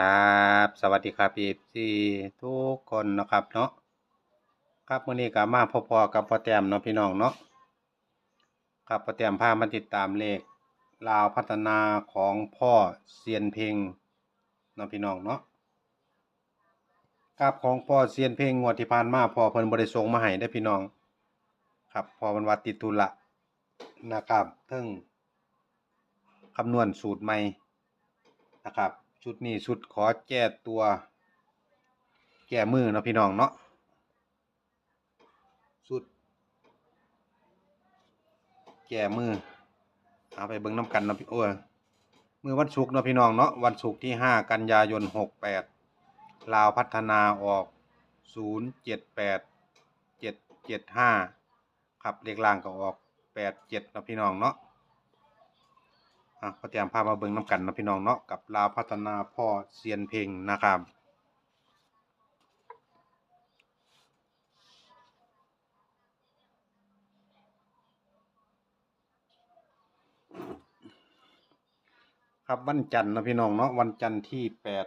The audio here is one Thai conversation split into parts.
ครับ สวัสดีครับพี่ซีทุกคนนะครับเนาะครับมื้อนี้ก็มาพบๆกับพ่อแต้มเนาะพี่น้องเนาะครับพ่อแต้มพามาติดตามเลขลาวพัฒนาของพ่อเซียนเพลงเนาะพี่น้องเนาะครับของพ่อเซียนเพลงงวดที่ผ่านมาพ่อเพิ่นบ่ได้ส่งมาให้ได้พี่น้อง ครับพ่อมันว่าติดธุระนะครับเทึ่งคำนวณสูตรใหม่นะครับ ชุดนี้ชุดขอแก้ตัว แก้มือเนาะพี่น้องเนาะชุด แก้มือเอาไปเบิ่งน้ำกันเนาะพี่โอ้ยมือวันศุกร์เนาะพี่น้องเนาะวันศุกร์ที่ห้ากันยายนหกแปดลาวพัฒนาออกศูนย์เจ็ดแปดเจ็ดเจ็ดห้าครับเลขล่างก็ออกแปดเจ็ดเนาะพี่น้องเนาะ อะก็เตรียมพามาเบิ่งน้ำกันนะพี่น้องเนาะกับลาวพัฒนาพ่อเซียนเพลงนะครับครับวันจันทร์นะพี่น้องเนาะวันจันทร์ที่แปด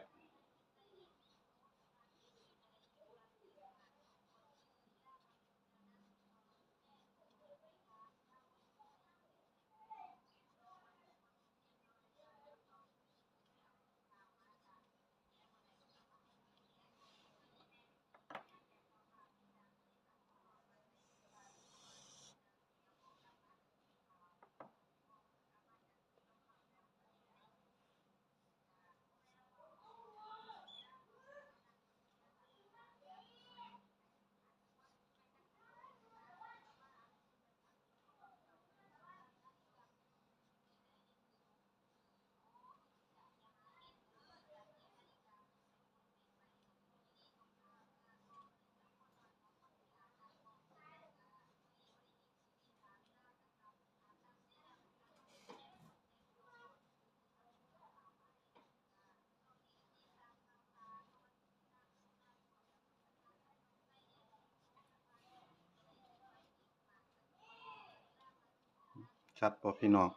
ชัดป่ะพี่น้อง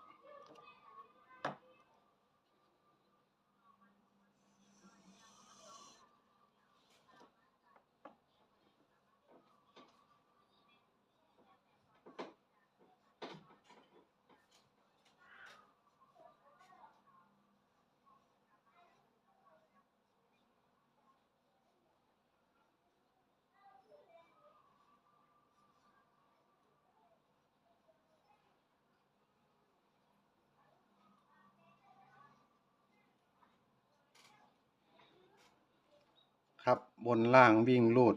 ครับบนล่างวิ่งลูด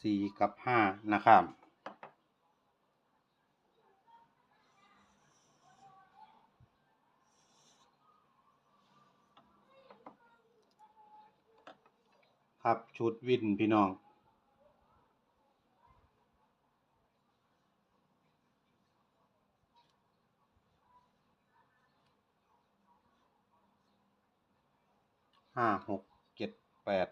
สี่กับห้านะครับครับชุดวินพี่น้อง ห้าหกเจ็ดแปด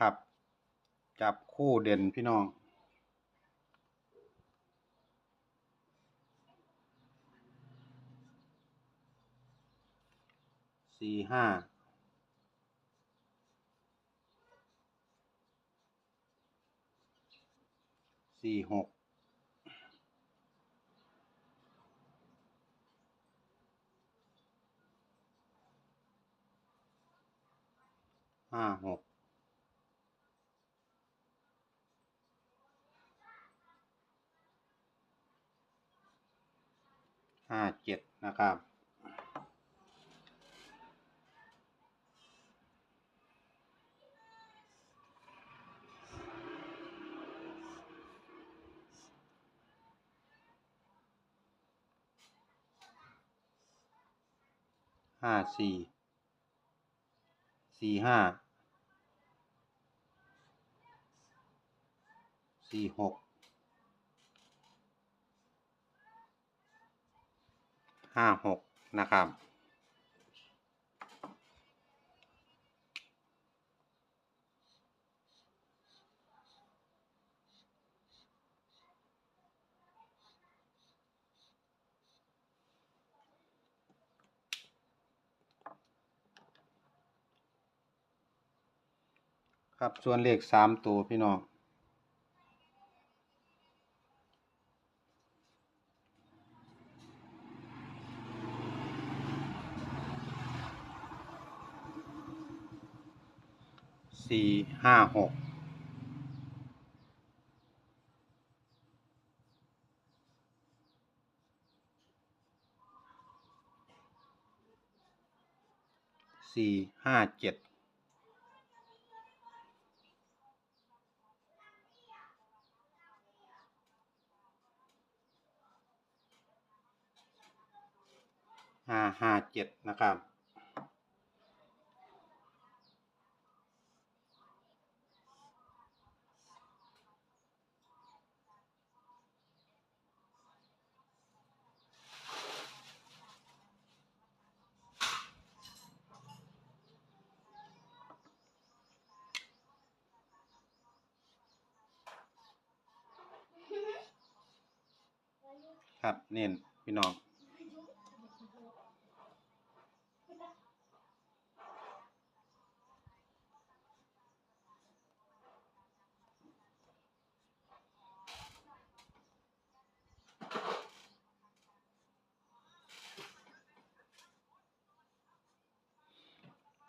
ครับ จับคู่เด่นพี่น้อง สี่ห้า สี่หกห้าหก ห้าเจ็ดนะครับ ห้าสี่ สี่ห้า สี่หก ห้าหกนะครับครับส่วนเลขสามตัวพี่น้อง สี่ห้าหกสี่ห้าเจ็ดห้าห้าเจ็ดนะครับ ครับ เน้นพี่น้อง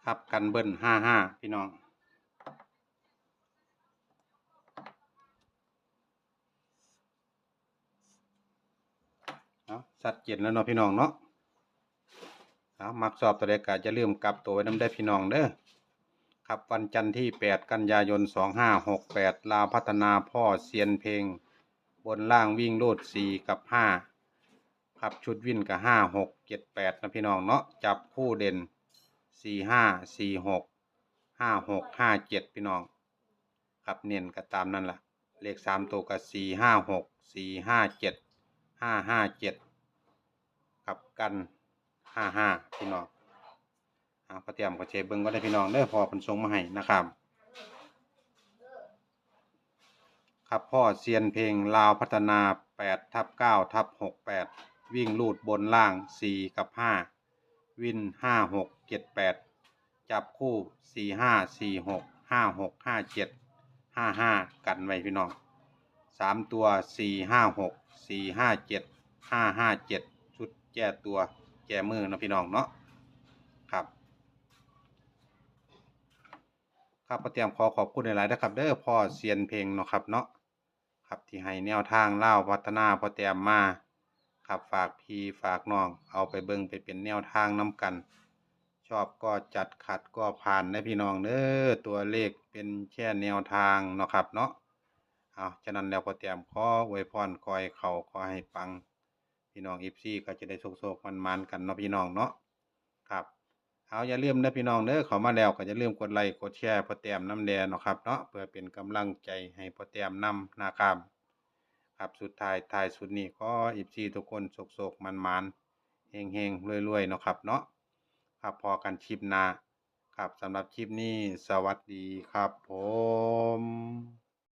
ครับกันเบิ้ลห้าห้าพี่น้อง เอาสัดเจนแล้วเนาะพี่น้องเนาะเอามักสอบตัวเด็กกจะลืมกลับตัวไว้น้ำได้พี่น้องเด้อครับวันจันทร์ที่ 8 กันยายน 2568 ลาวพัฒนาพ่อเซียนเพลง บนล่างวิ่งโลด 4 กับ 5 ครับชุดวิ่นกับ 5 6 7 8 นะพี่น้องเนาะจับคู่เด่น 4 5 4 6 5 6 5 7 พี่น้อง ครับเน้นก็ตามนั่นล่ะ เลข 3 ตัวกับ 4 5 6 4 5 7 ห้าห้าเจ็ดกับกันห้าห้าพี่น้องเอาก็เตรียมก็เชเบิ้งก็ได้พี่น้องได้พอผนทรงมาให้นะครับ ครับพ่อเซียนเพลงลาวพัฒนาแปดทับเก้าทับหกแปดวิ่งลูดบนล่างสี่กับห้าวินห้าหกเจ็ดแปดจับคู่สี่ห้าสี่หกห้าหกห้าเจ็ดห้าห้ากันไว้พี่น้องสามตัวสี่ห้าหก 4 5 6 4 5 7 5 5 7ชุดแก้ตัวแก้มือนะพี่น้องเนาะครับครับพอเตรียมขอขอบคุณหลายๆนะครับเด้อพ่อเซียนเพลงเนาะครับเนาะครับที่ให้แนวทางเล่าพัฒนาพอเตรียมมาครับฝากพี่ฝากน้องเอาไปเบิ่งไปเป็นแนวทางน้กัน ชอบก็จัดขัดก็ผ่านนะพี่น้องเด้อตัวเลขเป็นแค่แนวทางเนาะครับเนาะ เอาฉะนั้นแล้วพอเตรียมขออวยพรคอยเขาขอให้ปัง พี่น้องอีฟซี่ก็จะได้โชคๆมันๆกันเนาะพี่น้องเนาะครับเอาอย่าลืมนะพี่น้องเด้อเขามาแล้วก็อย่าลืมกดไลค์กดแชร์พอแต้มน้ำแดงเนาะครับเนาะเพื่อเป็นกำลังใจให้พอแต้มนำนะครับครับสุดท้ายท้ายสุดนี้ก็อีฟซี่ทุกคนโศกๆมันๆเฮงๆรวยๆเนาะครับเนาะครับพอกันคลิปหน้าครับสำหรับคลิปนี้สวัสดีครับผม